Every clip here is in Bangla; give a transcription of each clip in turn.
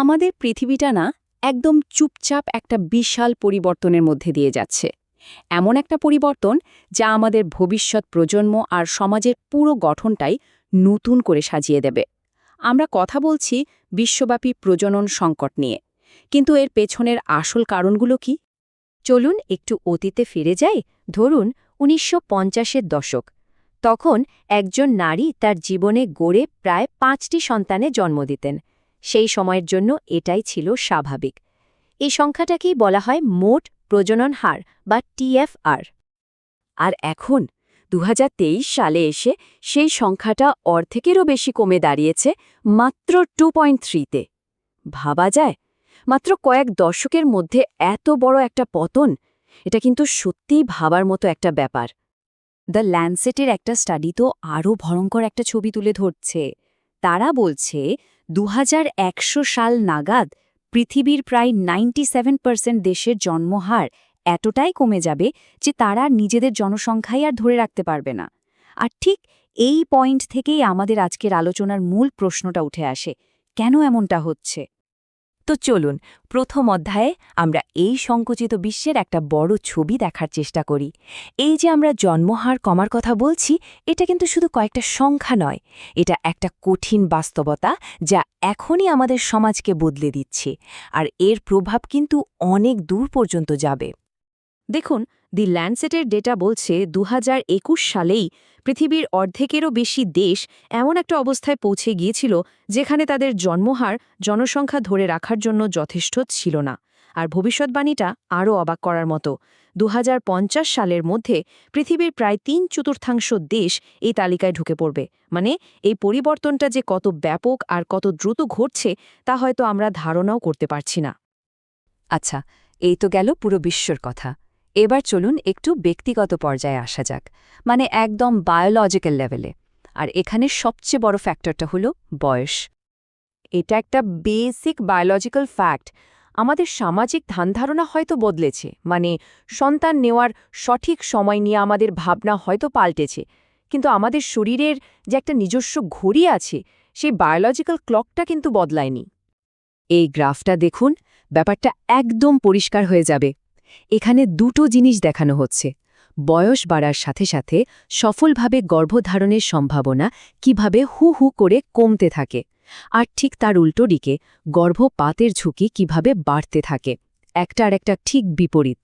আমাদের পৃথিবীটা না একদম চুপচাপ একটা বিশাল পরিবর্তনের মধ্যে দিয়ে যাচ্ছে। এমন একটা পরিবর্তন যা আমাদের ভবিষ্যৎ প্রজন্ম আর সমাজের পুরো গঠনটাই নতুন করে সাজিয়ে দেবে। আমরা কথা বলছি বিশ্বব্যাপী প্রজনন সংকট নিয়ে, কিন্তু এর পেছনের আসল কারণগুলো কি? চলুন একটু অতীতে ফিরে যাই। ধরুন, উনিশশো পঞ্চাশের দশক। তখন একজন নারী তার জীবনে গড়ে প্রায় পাঁচটি সন্তানে জন্ম দিতেন। সেই সময়ের জন্য এটাই ছিল স্বাভাবিক। এই সংখ্যাটাকেই বলা হয় মোট প্রজনন হার বা টিএফআর আর। এখন দু হাজার তেইশ সালে এসে সেই সংখ্যাটা অর্ধেকেরও বেশি কমে দাঁড়িয়েছে মাত্র টু পয়েন্ট থ্রিতে। ভাবা যায়, মাত্র কয়েক দশকের মধ্যে এত বড় একটা পতন, এটা কিন্তু সত্যিই ভাবার মতো একটা ব্যাপার। দ্য ল্যান্ডসেটের একটা স্টাডি তো আরও ভয়ঙ্কর একটা ছবি তুলে ধরছে। তারা বলছে দু হাজার একশো সাল নাগাদ পৃথিবীর প্রায় নাইনটি দেশের জন্মহার এতটাই কমে যাবে যে তারা নিজেদের জনসংখ্যাই আর ধরে রাখতে পারবে না। আর ঠিক এই পয়েন্ট থেকেই আমাদের আজকের আলোচনার মূল প্রশ্নটা উঠে আসে, কেন এমনটা হচ্ছে? তো চলুন, প্রথম অধ্যায়ে আমরা এই সংকুচিত বিশ্বের একটা বড় ছবি দেখার চেষ্টা করি। এই যে আমরা জন্মহার কমার কথা বলছি, এটা কিন্তু শুধু কয়েকটা সংখ্যা নয়, এটা একটা কঠিন বাস্তবতা যা এখনই আমাদের সমাজকে বদলে দিচ্ছে, আর এর প্রভাব কিন্তু অনেক দূর পর্যন্ত যাবে। দেখুন দি ল্যান্ডসেটের ডেটা বলছে দু হাজার একুশ সালেই পৃথিবীর অর্ধেকেরও বেশি দেশ এমন একটা অবস্থায় পৌঁছে গিয়েছিল যেখানে তাদের জন্মহার জনসংখ্যা ধরে রাখার জন্য যথেষ্ট ছিল না। আর ভবিষ্যৎবাণীটা আরও অবাক করার মতো। দু হাজার পঞ্চাশ সালের মধ্যে পৃথিবীর প্রায় তিন চতুর্থাংশ দেশ এই তালিকায় ঢুকে পড়বে। মানে এই পরিবর্তনটা যে কত ব্যাপক আর কত দ্রুত ঘটছে, তা হয়তো আমরা ধারণাও করতে পারছি না। আচ্ছা এই তো গেল পুরো বিশ্বর কথা। এবার চলুন একটু ব্যক্তিগত পর্যায়ে আসা যাক মানে একদম বায়োলজিক্যাল লেভেলে আর এখানে সবচেয়ে বড় ফ্যাক্টরটা হলো বয়স। এটা একটা বেসিক বায়োলজিক্যাল ফ্যাক্ট আমাদের সামাজিক ধারণা হয়তো বদলেছে মানে সন্তান নেওয়ার সঠিক সময় নিয়ে আমাদের ভাবনা হয়তো পাল্টেছে, কিন্তু আমাদের শরীরের যে একটা নিজস্ব ঘড়ি আছে, সেই বায়োলজিক্যাল ক্লকটা কিন্তু বদলায়নি। এই গ্রাফটা দেখুন, ব্যাপারটা একদম পরিষ্কার হয়ে যাবে। এখানে দুটো জিনিস দেখানো হচ্ছে। বয়স বাড়ার সাথে সাথে সফলভাবে গর্ভধারণের সম্ভাবনা কীভাবে হু হু করে কমতে থাকে। আর ঠিক তার উল্টো দিকে গর্ভপাতের ঝুঁকি কীভাবে বাড়তে থাকে। একটা আর একটা ঠিক বিপরীত।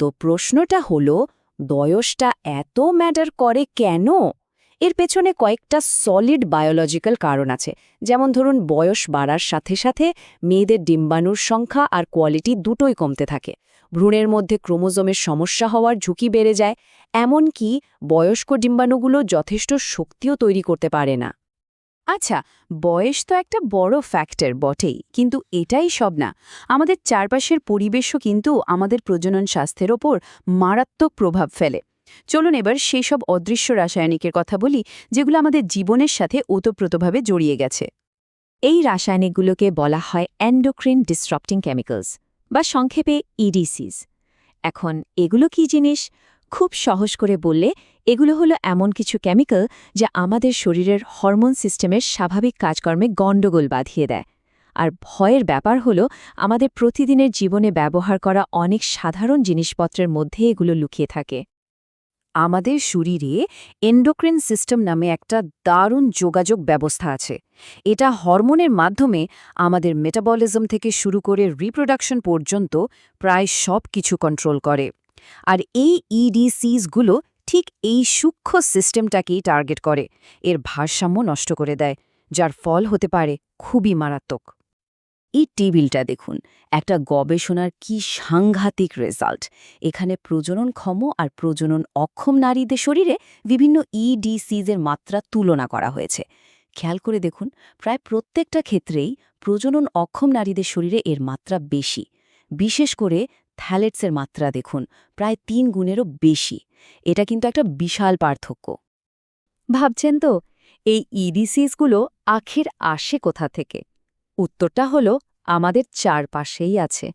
তো প্রশ্নটা হল, বয়সটা এত ম্যাটার করে কেন? এর পেছনে কয়েকটা সলিড বায়োলজিক্যাল কারণ আছে। যেমন ধরুন, বয়স বাড়ার সাথে সাথে মেয়েদের ডিম্বাণুর সংখ্যা আর কোয়ালিটি দুটোই কমতে থাকে। ভ্রূণের মধ্যে ক্রোমোজোমের সমস্যা হওয়ার ঝুঁকি বেড়ে যায়, এমনকি বয়স্ক ডিম্বাণুগুলো যথেষ্ট শক্তিও তৈরি করতে পারে না। আচ্ছা বয়স তো একটা বড় ফ্যাক্টর বটেই, কিন্তু এটাই সব না। আমাদের চারপাশের পরিবেশও কিন্তু আমাদের প্রজনন স্বাস্থ্যের ওপর মারাত্মক প্রভাব ফেলে। চলুন এবার সেই সব অদৃশ্য রাসায়নিকের কথা বলি, যেগুলো আমাদের জীবনের সাথে ওতপ্রোতভাবে জড়িয়ে গেছে। এই রাসায়নিকগুলোকে বলা হয় অ্যান্ডোক্রিন ডিসরাপ্টিং কেমিক্যালস বা সংক্ষেপে ইডিসিস এখন এগুলো কি জিনিস? খুব সহজ করে বললে, এগুলো হলো এমন কিছু কেমিক্যাল যা আমাদের শরীরের হরমোন সিস্টেমের স্বাভাবিক কাজকর্মে গণ্ডগোল বাঁধিয়ে দেয়। আর ভয়ের ব্যাপার হলো, আমাদের প্রতিদিনের জীবনে ব্যবহার করা অনেক সাধারণ জিনিসপত্রের মধ্যে এগুলো লুকিয়ে থাকে। আমাদের শরীরে এন্ডোক্রিন সিস্টেম নামে একটা দারুণ যোগাযোগ ব্যবস্থা আছে। এটা হরমোনের মাধ্যমে আমাদের মেটাবলিজম থেকে শুরু করে রিপ্রোডাকশন পর্যন্ত প্রায় সব কিছু কন্ট্রোল করে। আর এই ইডিসিসগুলো ঠিক এই সূক্ষ্ম সিস্টেমটাকেই টার্গেট করে। এর ভারসাম্য নষ্ট করে দেয়, যার ফল হতে পারে খুবই মারাত্মক। এই টেবিলটা দেখুন, একটা গবেষণার কি সাংঘাতিক রেজাল্ট। এখানে প্রজননক্ষম আর প্রজনন অক্ষম নারীদের শরীরে বিভিন্ন ইডিসিজের মাত্রা তুলনা করা হয়েছে। খেয়াল করে দেখুন, প্রায় প্রত্যেকটা ক্ষেত্রেই প্রজনন অক্ষম নারীদের শরীরে এর মাত্রা বেশি। বিশেষ করে থ্যালেটসের মাত্রা দেখুন, প্রায় তিন গুণেরও বেশি। এটা কিন্তু একটা বিশাল পার্থক্য। ভাবছেন তো, এই ইডিসিসগুলো আখের আসে কোথা থেকে? উত্তরটা হলো, আমাদের চারপাশেই আছে।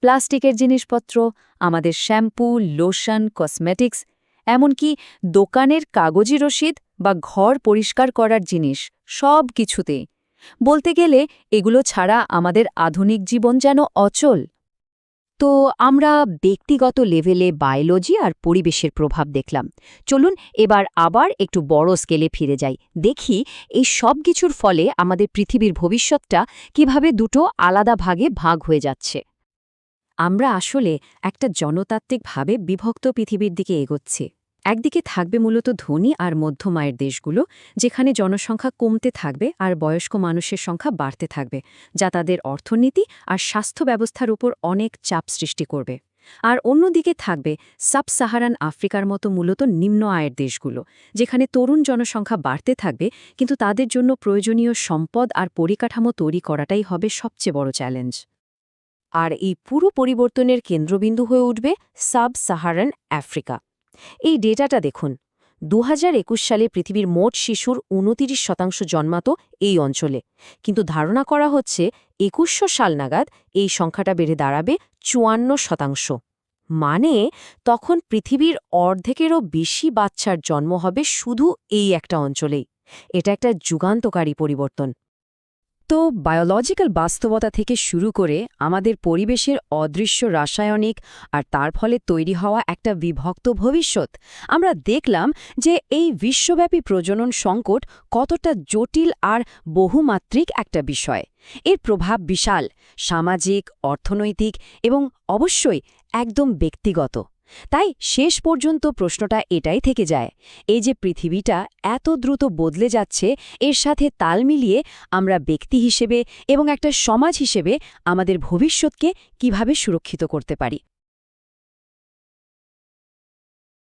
প্লাস্টিকের জিনিসপত্র, আমাদের শ্যাম্পু, লোশন, কসমেটিক্স, এমনকি দোকানের কাগজি রসিদ বা ঘর পরিষ্কার করার জিনিস, সব কিছুতেই। বলতে গেলে, এগুলো ছাড়া আমাদের আধুনিক জীবন যেন অচল। তো আমরা ব্যক্তিগত লেভেলে বায়োলজি আর পরিবেশের প্রভাব দেখলাম। চলুন এবার আবার একটু বড় স্কেলে ফিরে যাই। দেখি এই সব কিছুর ফলে আমাদের পৃথিবীর ভবিষ্যৎটা কীভাবে দুটো আলাদা ভাগে ভাগ হয়ে যাচ্ছে। আমরা আসলে একটা জনতাত্ত্বিকভাবে বিভক্ত পৃথিবীর দিকে এগোচ্ছি। একদিকে থাকবে মূলত ধনী আর মধ্যমায়ের দেশগুলো, যেখানে জনসংখ্যা কমতে থাকবে আর বয়স্ক মানুষের সংখ্যা বাড়তে থাকবে, যা তাদের অর্থনীতি আর স্বাস্থ্য ব্যবস্থার উপর অনেক চাপ সৃষ্টি করবে। আর অন্যদিকে থাকবে সাব সাহারান আফ্রিকার মতো মূলত নিম্ন আয়ের দেশগুলো, যেখানে তরুণ জনসংখ্যা বাড়তে থাকবে, কিন্তু তাদের জন্য প্রয়োজনীয় সম্পদ আর পরিকাঠামো তৈরি করাটাই হবে সবচেয়ে বড় চ্যালেঞ্জ। আর এই পুরো পরিবর্তনের কেন্দ্রবিন্দু হয়ে উঠবে সাব সাহারান আফ্রিকা। এই ডেটাটা দেখুন। দু হাজার একুশ সালে পৃথিবীর মোট শিশুর উনতিরিশ শতাংশ জন্মাত এই অঞ্চলে। কিন্তু ধারণা করা হচ্ছে একুশশো সাল নাগাদ এই সংখ্যাটা বেড়ে দাঁড়াবে চুয়ান্ন শতাংশ। মানে তখন পৃথিবীর অর্ধেকেরও বেশি বাচ্চার জন্ম হবে শুধু এই একটা অঞ্চলেই। এটা একটা যুগান্তকারী পরিবর্তন। তো বায়োলজিক্যাল বাস্তবতা থেকে শুরু করে আমাদের পরিবেশের অদৃশ্য রাসায়নিক আর তার ফলে তৈরি হওয়া একটা বিভক্ত ভবিষ্যৎ। আমরা দেখলাম যে এই বিশ্বব্যাপী প্রজনন সংকট কতটা জটিল আর বহুমাত্রিক একটা বিষয়। এর প্রভাব বিশাল, সামাজিক, অর্থনৈতিক এবং অবশ্যই একদম ব্যক্তিগত। তাই শেষ পর্যন্ত প্রশ্নটা এটাই থেকে যায়, এই যে পৃথিবীটা এত দ্রুত বদলে যাচ্ছে, এর সাথে তাল মিলিয়ে আমরা ব্যক্তি হিসেবে এবং একটা সমাজ হিসেবে আমাদের ভবিষ্যৎকে কীভাবে সুরক্ষিত করতে পারি।